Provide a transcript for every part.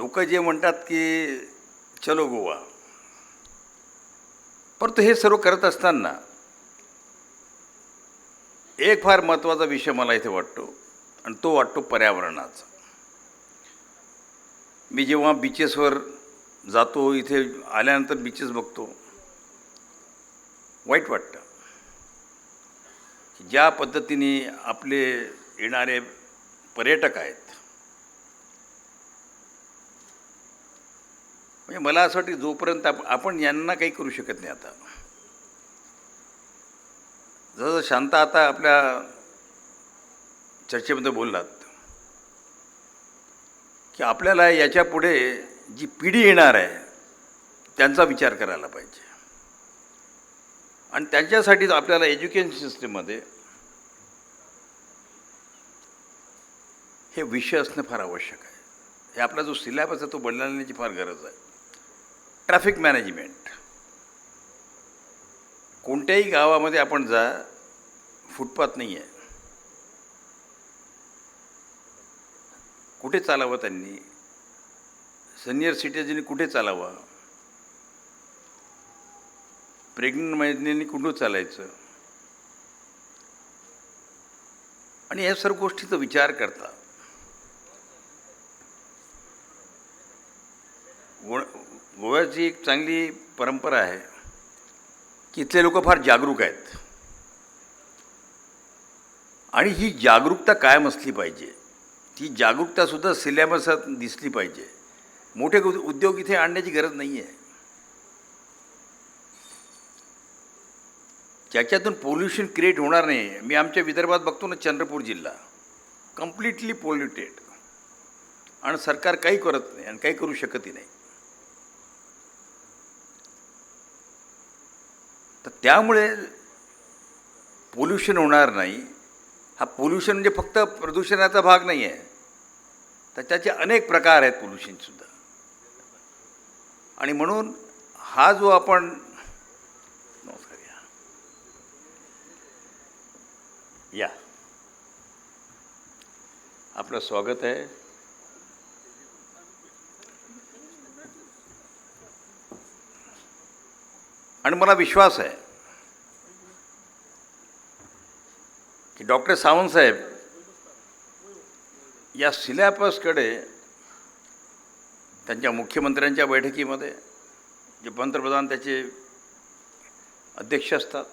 लोक जे म्हणतात की चलो गोवा. परंतु हे सर्व करत असताना एक फार महत्त्वाचा विषय मला इथे वाटतो आणि तो वाटतो पर्यावरणाचा. मी जेव्हा बीचेसवर जातो इथे आल्यानंतर बीचेस बघतो वाईट वाटतं. ज्या पद्धतीने आपले येणारे पर्यटक आहेत म्हणजे मला असं वाटतं जोपर्यंत आप आपण यांना काही करू शकत नाही आता. जसं शांता आता आपल्या चर्चेमध्ये बोललात की आपल्याला याच्यापुढे जी पिढी येणार आहे त्यांचा विचार करायला पाहिजे. आणि त्यांच्यासाठीच आपल्याला एज्युकेशन सिस्टीममध्ये हे विषय असणं फार आवश्यक आहे. हे आपला जो सिलॅबस आहे तो बदलण्याची फार गरज आहे. Traffic management. कोणत्याही गावामध्ये आपण जा फुटपाथ नाही आहे. कुठे चालावं त्यांनी? सिनियर सिटीजननी कुठे चालावं? प्रेग्नंट महिन्यांनी कुठं चालायचं? आणि या सर्व गोष्टीचा विचार करता. गोव्याची एक चांगली परंपरा आहे की इथले लोक फार जागरूक आहेत. आणि ही जागरूकता कायम असली पाहिजे. ती जागरूकतासुद्धा सिलेबसात दिसली पाहिजे. मोठे उद- उद्योग इथे आणण्याची गरज नाही आहे ज्याच्यातून पोल्युशन क्रिएट होणार नाही मी आमच्या विदर्भात बघतो ना चंद्रपूर जिल्हा कम्प्लिटली पोल्युटेड आणि सरकार काही करत नाही आणि काही करू शकतही नाही. त्यामुळे पोल्युशन होणार नाही. हा पोल्युशन म्हणजे फक्त प्रदूषणाचा भाग नाही आहे. तर त्याचे अनेक प्रकार आहेत पोल्युशनसुद्धा आणि म्हणून हा जो आपण नमस्कार या. या. आपलं स्वागत आहे. आणि मला विश्वास आहे. डॉक्टर सावंतसाहेब या सिलॅबसकडे त्यांच्या मुख्यमंत्र्यांच्या बैठकीमध्ये जे पंतप्रधान त्याचे अध्यक्ष असतात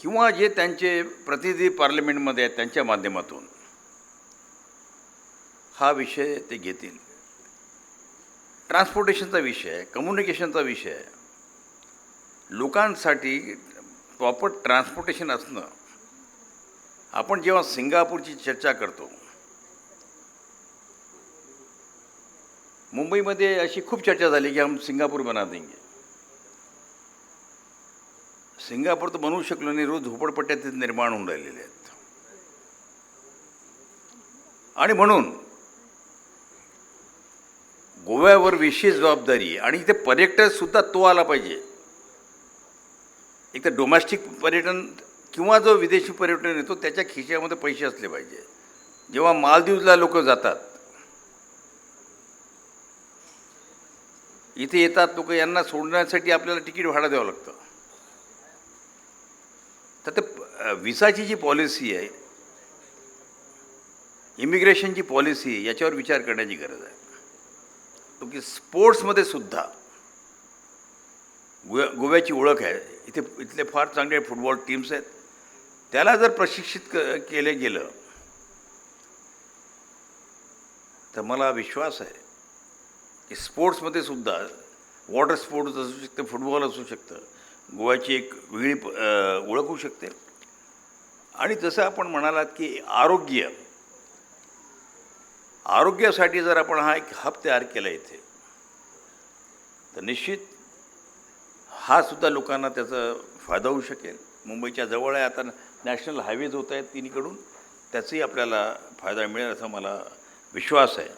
किंवा जे त्यांचे प्रतिनिधी पार्लमेंटमध्ये आहेत त्यांच्या माध्यमातून हा विषय ते घेतील. ट्रान्सपोर्टेशनचा विषय आहे कम्युनिकेशनचा विषय आहे लोकांसाठी प्रॉपर ट्रान्सपोर्टेशन असणं आपण जेव्हा सिंगापूरची चर्चा करतो मुंबईमध्ये अशी खूप चर्चा झाली की हम सिंगापूर बना देंगे. सिंगापूर तर बनवू शकलो नाही रोज झोपडपट्ट्या तिथे निर्माण होऊन राहिलेल्या आहेत. आणि म्हणून गोव्यावर विशेष जबाबदारी आणि इथे पर्यटकसुद्धा तो आला पाहिजे. एक तर डोमॅस्टिक पर्यटन किंवा जो विदेशी पर्यटन येतो त्याच्या खिशामध्ये पैसे असले पाहिजे. जेव्हा मालदीवला लोक जातात इथे येतात लोक यांना सोडण्यासाठी आपल्याला तिकीट भाडं द्यावं लागतं. तर ते विसाची जी पॉलिसी आहे इमिग्रेशनची पॉलिसी याच्यावर विचार करण्याची गरज आहे. तो की स्पोर्ट्समध्ये सुद्धा गोव्या गोव्याची ओळख आहे. इथे इथले फार चांगले फुटबॉल टीम्स आहेत. त्याला जर प्रशिक्षित क केले गेलं तर मला विश्वास आहे की स्पोर्ट्समध्ये सुद्धा वॉटर स्पोर्ट्स असू शकतं फुटबॉल असू शकतं गोव्याची एक वेगळी ओळख होऊ शकते. आणि जसं आपण म्हणालात की आरोग्य आरोग्यासाठी जर आपण हा एक हब तयार केला इथे तर निश्चित हा सुद्धा लोकांना त्याचा फायदा होऊ शकेल. मुंबईच्या जवळ आहे आता नॅशनल हायवेज होत आहेत तिन्हीकडून त्याचाही आपल्याला फायदा मिळेल असा मला विश्वास आहे.